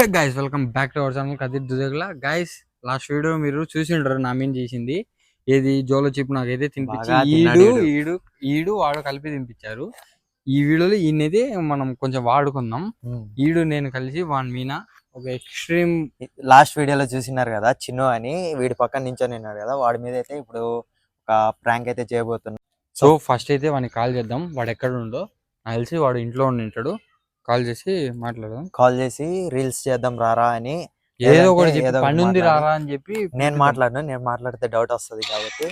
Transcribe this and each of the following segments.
Hey guys welcome back to our channel Kadir Dudagala guys last video మీరు చూసి నా mean చేసింది. ఏది జోలో చిప్ నాకైతే తినిపించి ఈడు ఈడు. ఈడు వాడు కలిపి తినిపించారు. ఈ వీడియోలో ఈయనైతే మనం కొంచెం వాడుకుందాం. ఈడు నేను కలిసి వాన్ మీన. ఒక ఎక్స్ట్రీమ్ లాస్ట్ వీడియోలో చూసినారు కదా చిన్ను అని వీడి పక్కన నించొని ఉన్నాడు కదా వాడి మీద అయితే ఇప్పుడు ఒక ప్రాంక్ అయితే చేయబోతున్నాం. సో ఫస్ట్ అయితే వాడిని కాల్ చేద్దాం. వాడు ఎక్కడ ఉండో నాకు తెలిసి వాడు ఇంట్లో ఉండి ఉంటాడు. కాల్ చేసి మాట్లాడదాం. కాల్ చేసి రీల్స్ చేద్దాం రారా అని ఏదో ఒకటి పని ఉంది మాట్లాడు. రారా అని చెప్పి నేను మాట్లాడను నేను మాట్లాడితే డౌట్ వస్తుంది కాబట్టి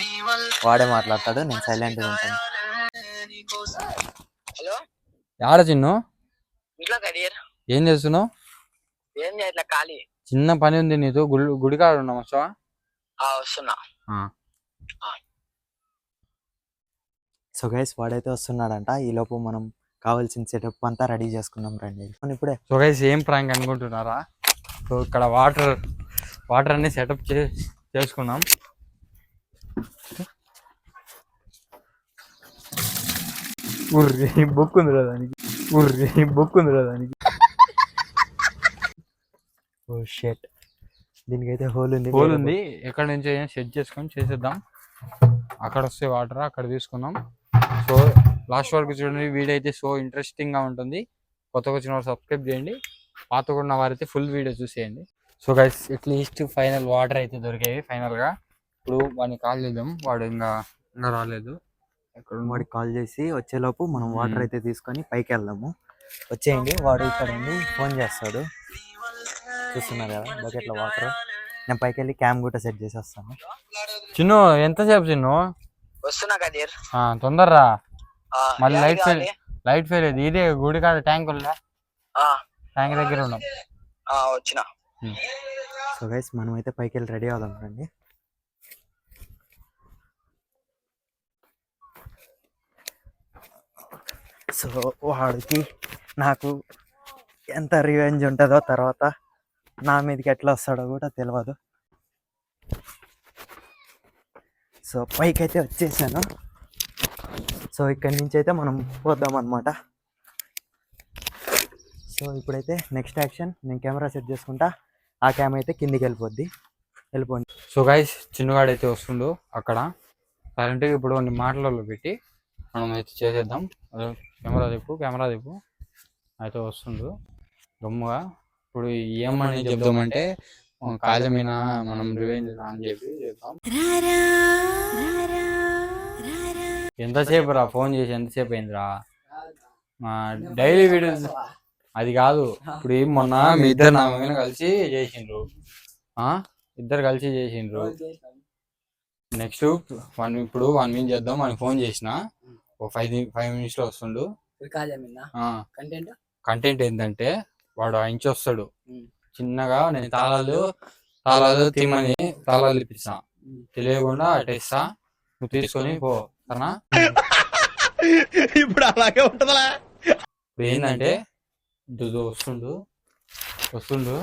వాడే మాట్లాడతాడు నేను సైలెంట్గా ఉంటాను. హలో? ఆడ చిన్ను? ఏం చేస్తున్నావు? చిన్న పని ఉంది నీతో గుడి ఉన్నాం వస్తున్నా. సో గైస్ వాడైతే వస్తున్నాడంట ఈ లోపు మనం కావాల్సిన సెటప్ అంతా రెడీ చేసుకుందాం రండి. ఇప్పుడే సో గైస్ ఏం ప్రాంక్ అనుకుంటున్నారా? సో ఇక్కడ వాటర్ వాటర్ అన్ని సెటప్ చే చేసుకున్నాం. ఉర్రి బుక్ ఉంది రా దానికి. ఉర్రి బుక్ ఉంది రా దానికి. ఓ షెట్ దీనికైతే హోల్ ఉంది. హోల్ ఉంది. ఎక్కడ నుంచి సెట్ చేసుకొని చేసేద్దాం. అక్కడ వస్తే వాటర్ అక్కడ తీసుకుందాం. సో లాస్ట్ వరకు చూడండి వీడియో అయితే సో ఇంట్రెస్టింగ్గా ఉంటుంది. కొత్తగా వచ్చిన వారు సబ్స్క్రైబ్ చేయండి. పాతగా ఉన్న వారైతే ఫుల్ వీడియో చూసేయండి. So guys at least final water అయితే దొరికాయి ఫైనల్గా. ఇప్పుడు వాడిని కాల్ చేద్దాం. వాడు ఇంకా ఇంకా రాలేదు. ఎక్కడ? వాడికి కాల్ చేసి వచ్చేలోపు మనం వాటర్ మ్మ్. అయితే తీసుకొని పైకి వెళ్దాము. వచ్చేయండి. వాడు ఇక్కడ ఉండి ఫోన్ చేస్తాడు. చూస్తున్నారు కదా బకెట్లో వాటర్ నేను పైకి వెళ్ళి క్యామ్ కూడా సెట్ చేసేస్తాను. చిన్ను ఎంతసేపు చిన్ను? వస్తున్నా కదీర్. ఆ, తొందరరా? మళ్ళీ లైట్ ఫెయిల్? లైట్ ఫెయిల్ అయింది. ఇదే గుడి కాడ ట్యాంక్ ఉందా? ఆ, ట్యాంక్ దగ్గర ఉన్నాం. ఆ, వచ్చిన. సో గైస్ మనం అయితే పైకి వెళ్ళి రెడీ అవుదాం రండి. సో వాడికి నాకు ఎంత రివెంజ్ ఉంటుందో తర్వాత నా మీదకి ఎట్లా వస్తాడో కూడా తెలియదు సో పైకి అయితే వచ్చేసాను. సో ఇక్కడి నుంచి అయితే మనం పోదాం అనమాట సో ఇప్పుడైతే నెక్స్ట్ యాక్షన్ నేను కెమెరా సెట్ చేసుకుంటా. ఆ క్యామ్ అయితే కిందికి వెళ్ళిపోద్ది. వెళ్ళిపోండి. సో గైస్ చిన్నగాడు అయితే వస్తుండు అక్కడ. సైలెంట్గా ఇప్పుడు కొన్ని మాటలలో పెట్టి మనం అయితే చేసేద్దాం. అదే కెమెరా తిప్పు కెమెరా తిప్పు అయితే వస్తుండు. గమ్ముగా. ఇప్పుడు ఏమని చెప్దామంటే కాజ మీద మనం రివెంజ్ అని చెప్పి చెప్తాం ఎంతసేపు రా ఫోన్ చేసి ఎంతసేపు అయిందిరా డైలీ వీడియోస్ అది కాదు. ఇప్పుడు ఏం మొన్న మీ ఇద్దరు నా మీద కలిసి చేసిండ్రు. ఆ? ఇద్దరు కలిసి చేసిండ్రు. నెక్స్ట్ వన్ ఇప్పుడు వన్ మినిట్ చేద్దాం మనకి ఫోన్ చేసిన. ఒక ఫైవ్ ఫైవ్ మినిట్స్లో వస్తుండు కంటెంట్ కంటెంట్ ఏంటంటే వాడు ఆ ఇంచు వస్తాడు. చిన్నగా నేను తాళాలు తాళాలు తీమని తాళాలు ఇప్పిస్తా. తెలియకుండా అటు ఇస్తా నువ్వు తీసుకొని పో. సరేనా ఇప్పుడు అలాగే ఉంటదా ఏంటంటే వస్తుండు. వస్తుండు.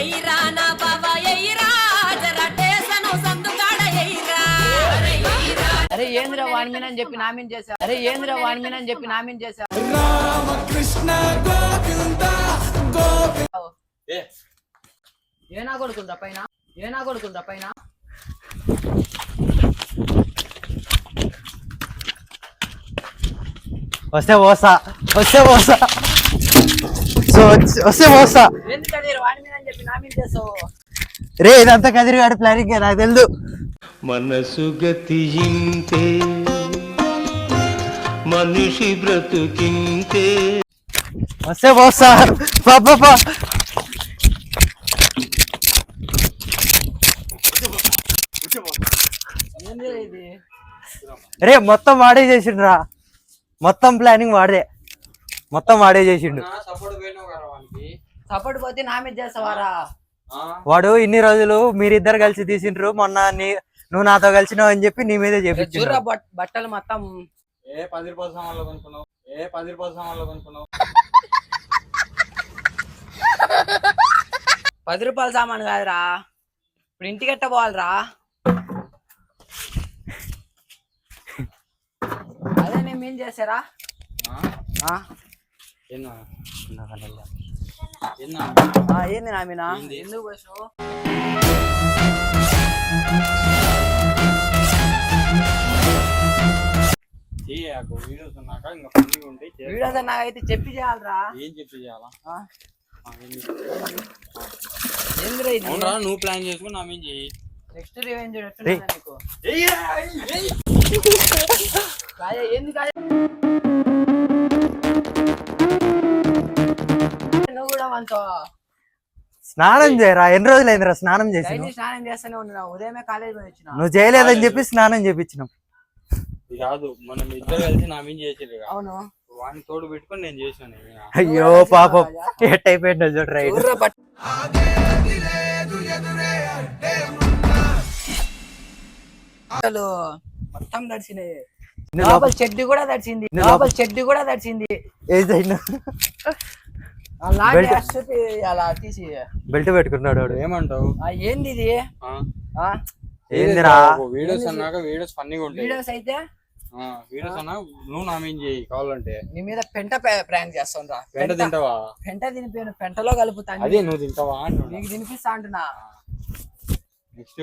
ఎయిరా నా అరే ఏంద్ర వాడి మీద అని చెప్పి నా మీద చేసా అరే ఏంద్ర వాడి మీద అని చెప్పి నా మీద చేసా ఏనా కొడుకుంటా పైన ఏనా కొడుకుంటా పైన? వస్తే పోసా వస్తే పోసా వస్తే పోసా వాడి రే ఇదంతా కదిరిగాడు ప్లానింగ్ నాకు తెలుసు మనసు గతి ఇంతే మనిషి బ్రతుకింతే. వస్తే పాపా ఏంది ఇది రే మొత్తం వాడే చేసిండ్రా. మొత్తం ప్లానింగ్ వాడే. మొత్తం వాడే చేసిండు. సపోర్ట్ పోతే నా మీద చేస్తావారా? వాడు ఇన్ని రోజులు మీరిద్దరు కలిసి తీసిండ్రు. మొన్న నీ నువ్వు నాతో కలిసినావు అని చెప్పి నీ మీదే బట్- బట్టలు మొత్తం. ఏ పది రూపాయల సామాన్లు కొనుక్కున్నావు? ఏ పది రూపాయల సామాన్లు కొనుక్కున్నావు? పది రూపాయల సామాన్ కాదురా. ఇప్పుడు ఇంటికి ఎట్ట పోవాలిరా? అదే నేను ఏం ఆ, ఏంది నా మీనా? ఎందుకు పోసావు చేయకు. వీడియోస్ ఉన్నాక ఇంకా పని ఉంటే చేస్తా. వీడియో నాకైతే చెప్పి చేయాలిరా. ఏం చెప్పి చేయాలా? అవునరా నువ్వు ప్లాన్ చేసుకుని నా మీద చెయ్యి. నెక్స్ట్ రివెంజ్ ఎట్లుందా నీకు? కాయ ఏంది కాయ నువ్వు కూడా మనతో స్నానం చేయరా? ఎన్ని రోజులైందిరా స్నానం చేసి? స్నానం చేస్తూనే ఉన్నా ఉదయమే కాలేజ్ పోయి వచ్చిన నువ్వు చేయలేదని చెప్పి స్నానం చేపించినాం. కాదు మనం ఇద్దరు కలిసి నా మీద చేసేది అవును? వాడిని తోడు పెట్టుకొని నేను చేసాను అయ్యో పాపం. ఎట్ అయిపోయిందో అసలు మొత్తం తడిచినాయి నువ్వు లోపల చెడ్డి కూడా తడిచింది నువ్వు లోపల చెడ్డి కూడా తడిచింది. ఆ స్ట్రిప్ అలా తీసి బెల్ట్ పెట్టుకున్నాడు వాడు. ఏమంటావు? ఆ ఏంది ఇది? ఆ? ఆ? ఏందిరా? వీడియోస్ అన్నాక వీడియోస్ ఫన్నీగా ఉంటాయి. వీడియోస్ అయితే వీడియోస్ అన్నా నువ్వు నా మీద చేయి కావాలంటే. నీ మీద పెంట ప్రాంక్ చేస్తాను వెంట తింటావా? పెంట తినిపోయాను పెంటలో కలుపుతాను అదే నువ్వు తింటావా అంటున్నా. నీకు తినిపిస్తా అంటున్నా. నెక్స్ట్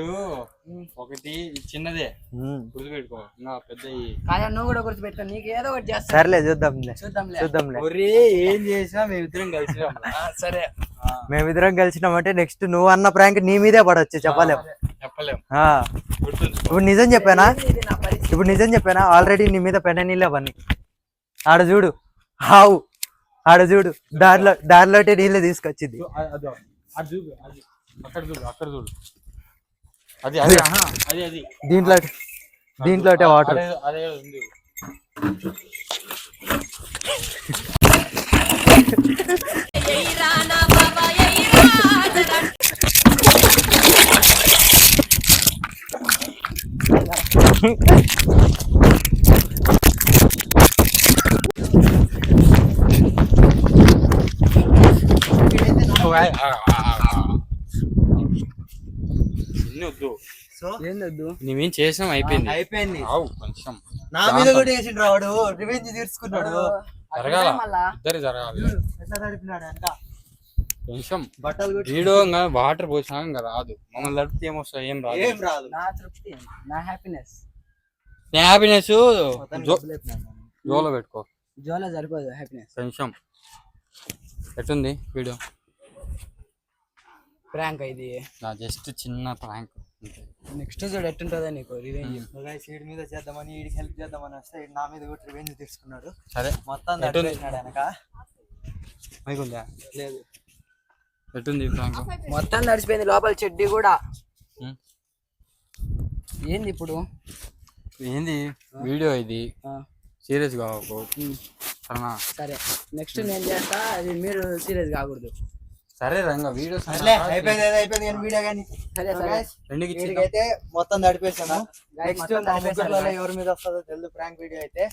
ఒకటి చిన్నదే. గుర్తుపెట్టుకో. ఇంకా పెద్ద కాదా నువ్వు కూడా గుర్తుపెట్టుకో. నీకు ఏదో ఒకటి చేస్తా. సర్లే చూద్దాంలే. చూద్దాంలే. చూద్దాంలే. ఒరే ఏం చేసినా మేమిద్దరం కలిసి ఆ, సరే. మేమిద్దరం కలిసినామంటే నెక్స్ట్ నువ్వు అన్న ప్రాంక్ నీ మీదే పడవచ్చు చెప్పలేం. చెప్పలేం. ఆ. గుర్తుంచుకో ఇప్పుడు నిజం చెప్పానా? ఇప్పుడు నిజం చెప్పానా? ఆల్రెడీ నీ మీద పెన నీళ్ళే పని ఆడ చూడు. హావు ఆడ చూడు. దారిలో దారిలోటే నీళ్ళే తీసుకొచ్చింది. అ- అదో అది వద్దు. సో? ఏందొద్దు? నువ్వేం చేసాం అయిపోయింది. అయిపోయింది. ఆవు కొంచెం. నా మీద కూడా వేసిండు వాడు. రివెంజ్ తీర్చుకున్నాడు. జరగాల. ఇద్దరు జరగాలి. ఎట్లా నడిపినాడు అంట కొంచెం బట్టలు కూడా వీడియో ఇంకా వాటర్ పోసినా ఇంకా రాదు. మమ్మల్ని తడిపితే ఏమొస్తాయి ఏం రాదు. ఏం రాదు. నా తృప్తి నా హ్యాపీనెస్ హ్యాపీనెస్. జోలో పెట్టుకో. జోలో సరిపోదు హ్యాపీనెస్ కొంచెం. ఎట్టుంది వీడియో? ప్రాంక్ ఇది. నా జస్ట్ చిన్న ప్రాంక్ నెక్స్ట్ చూడు ఎట్టుంటుందో నీకు రివెంజ్ వీడి మీద చేద్దామని వీడికి హెల్ప్ చేద్దామని వస్తే నా మీద కూడా రివెంజ్ తీసుకున్నాడు. సరే. మొత్తం? నడిపేసినాడు వెనక. మైకుందా లేదు. ఎట్టుంది ప్రాంక్ మొత్తం నడిచిపోయింది లోపల చెడ్డి కూడా. ఏంది ఇప్పుడు? ఏంది? వీడియో ఇది. సీరియస్ కావకు. సరేనా? సరే. నెక్స్ట్ నేను చేస్తా అది మీరు సీరియస్ కాకూడదు. సరే రంగా సర్లే అయిపోయింది అయిపోయింది వీడియో కానీ. సరే సరే. ఇచ్చేద్దాం. వీడికైతే మొత్తం నడిపేసాను నెక్స్ట్. ముగ్గురులో ఎవరి మీద వస్తుందో తెలియదు ప్రాంక్ వీడియో అయితే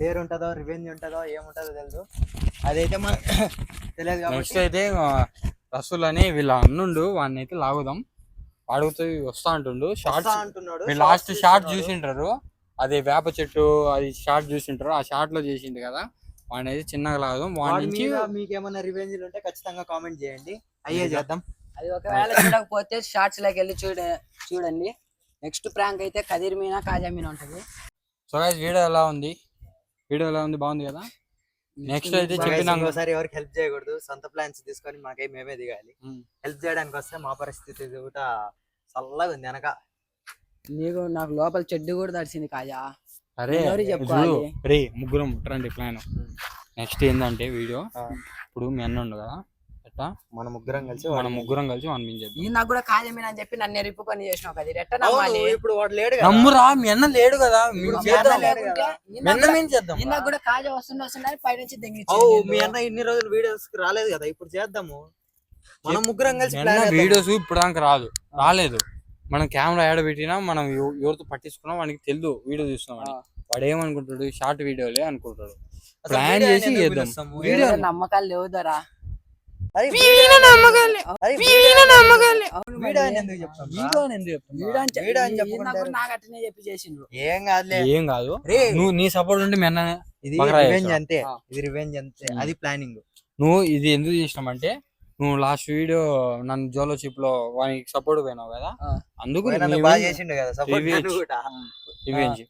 డేర్ ఉంటుందో రివెంజ్ ఉంటుందో ఏముంటుందో తెలియదు అదైతే మన తెలియదు నెక్స్ట్ అయితే రసూల్ అని వీళ్ళ అన్నుండు వాడిని అయితే లాగుదాం. వాడుతూ వస్తా అంటుండు. షార్ట్స్ అంటున్నాడు. మీరు లాస్ట్ షార్ట్. చూసింటారు అది వేప చెట్టు అది షార్ట్ చూసింటారు ఆ షార్ట్లో చేసిండు కదా? వాడిని అయితే చిన్నగా లాగుదాం వాడి నుంచి మీకు ఏమైనా రివెంజ్ ఉంటే ఖచ్చితంగా కామెంట్ చేయండి. అయ్యే చేద్దాం. అది ఒకవేళ చూడకపోతే షార్ట్స్లోకి వెళ్ళి చూడ చూడండి. నెక్స్ట్ ప్రాంక్ అయితే కదిరి మీనా కాజా మీనా ఉంటుంది. సో గైస్ వీడియో ఎలా ఉంది? వీడియో ఎలా ఉంది? బాగుంది కదా? నెక్స్ట్ అయితే చెప్పినాం ఇంకోసారి ఎవరికి హెల్ప్ చేయకూడదు. సొంత ప్లాన్స్ తీసుకొని మాకై మేమే దిగాలి. హెల్ప్ చేయడానికి వస్తే మా పరిస్థితి కూడా చల్లగా ఉంది వెనక. నీకు నాకు లోపల చెడ్డు కూడా తడిసింది కాజా. అరే రే ముగ్గురం రండి ప్లాన్ నెక్స్ట్ ఏంటంటే వీడియో ఇప్పుడు మీ అన్న ఉండు కదా. ఎట్టా మన ముగ్గురం కలిసి మనం ముగ్గురం కలిసి వన్ మిన్ చేద్దాం ఈ నాకు కూడా కాజా మీనా అని చెప్పి నన్ను ఎరుపుకొని చేసినావు కదిరి. ఎట్ట నమ్మాలి? ఇప్పుడు వాడు లేడు కదా. నమ్మురా మీ అన్న లేడు కదా. అన్న కూడా- కాజా వస్తుండే వస్తుండే పైనుంచి ఓ దెంగిచ్చింది మీ అన్న ఇన్ని రోజులు వీడియోస్ రాలేదు కదా ఇప్పుడు చేద్దాము. మనం ముగ్గురం కలిసి. వీడియోస్ ఇప్పుడు దాకా రాదు. రాలేదు. మనం కెమెరా యాడ పెట్టినా మనం ఎవ- ఎవరితో పట్టించుకున్నా వానికి తెలియదు వీడియో చూస్తున్నాం వాడు ఏమనుకుంటాడు? షార్ట్ వీడియోలే అనుకుంటాడు. ప్లాన్ వీడియో చేసి చేద్దాం. నమ్మకాలు లేవుదరా ఏం కాదులే. ఏం కాదు. నువ్వు నీ సపోర్ట్ ఉండి మెన్న ఇది రివెంజ్? అంతే. ఇది రివెంజ్ అంతే. అది ప్లానింగ్ నువ్వు ఇది ఎందుకు చేసినామంటే నువ్వు లాస్ట్ వీడియో నన్ను జోలో చిప్లో వానికి సపోర్ట్ పోయినావు కదా. అందుకు బాగా చేసిండు కదా సపోర్ట్ రివెంజ్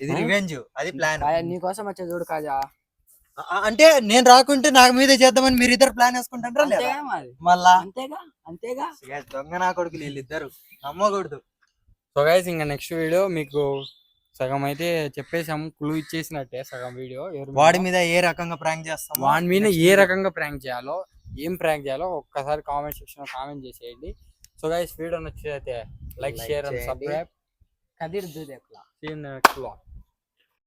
ఇది? రివెంజ్ అది ప్లాన్ నీకోసం వచ్చే చూడు కాజా. అంటే నేను రాకుంటే నాకు మీద చేద్దామని మీరు ఇద్దరు ప్లాన్ వేసుకుంటారా లేదా? మళ్ళా? అంతేగా? అంతేగా? దొంగ నా కొడుకులు వీళ్ళిద్దరు నమ్మకూడదు. సో గైస్ ఇంకా నెక్స్ట్ వీడియో మీకు సగం అయితే చెప్పేసాము క్లూ ఇచ్చేసినట్టే సగం వీడియో వాడి మీద ఏ రకంగా ప్రాంక్ చేస్తాం వాడి మీద ఏ రకంగా ప్రాంక్ చేయాలో ఏం ప్రాంక్ చేయాలో ఒక్కసారి కామెంట్ సెక్షన్లో కామెంట్ చేసేయండి. సో గైస్ వీడియో నచ్చితే like share and. Subscribe Kadir Dudekula see in next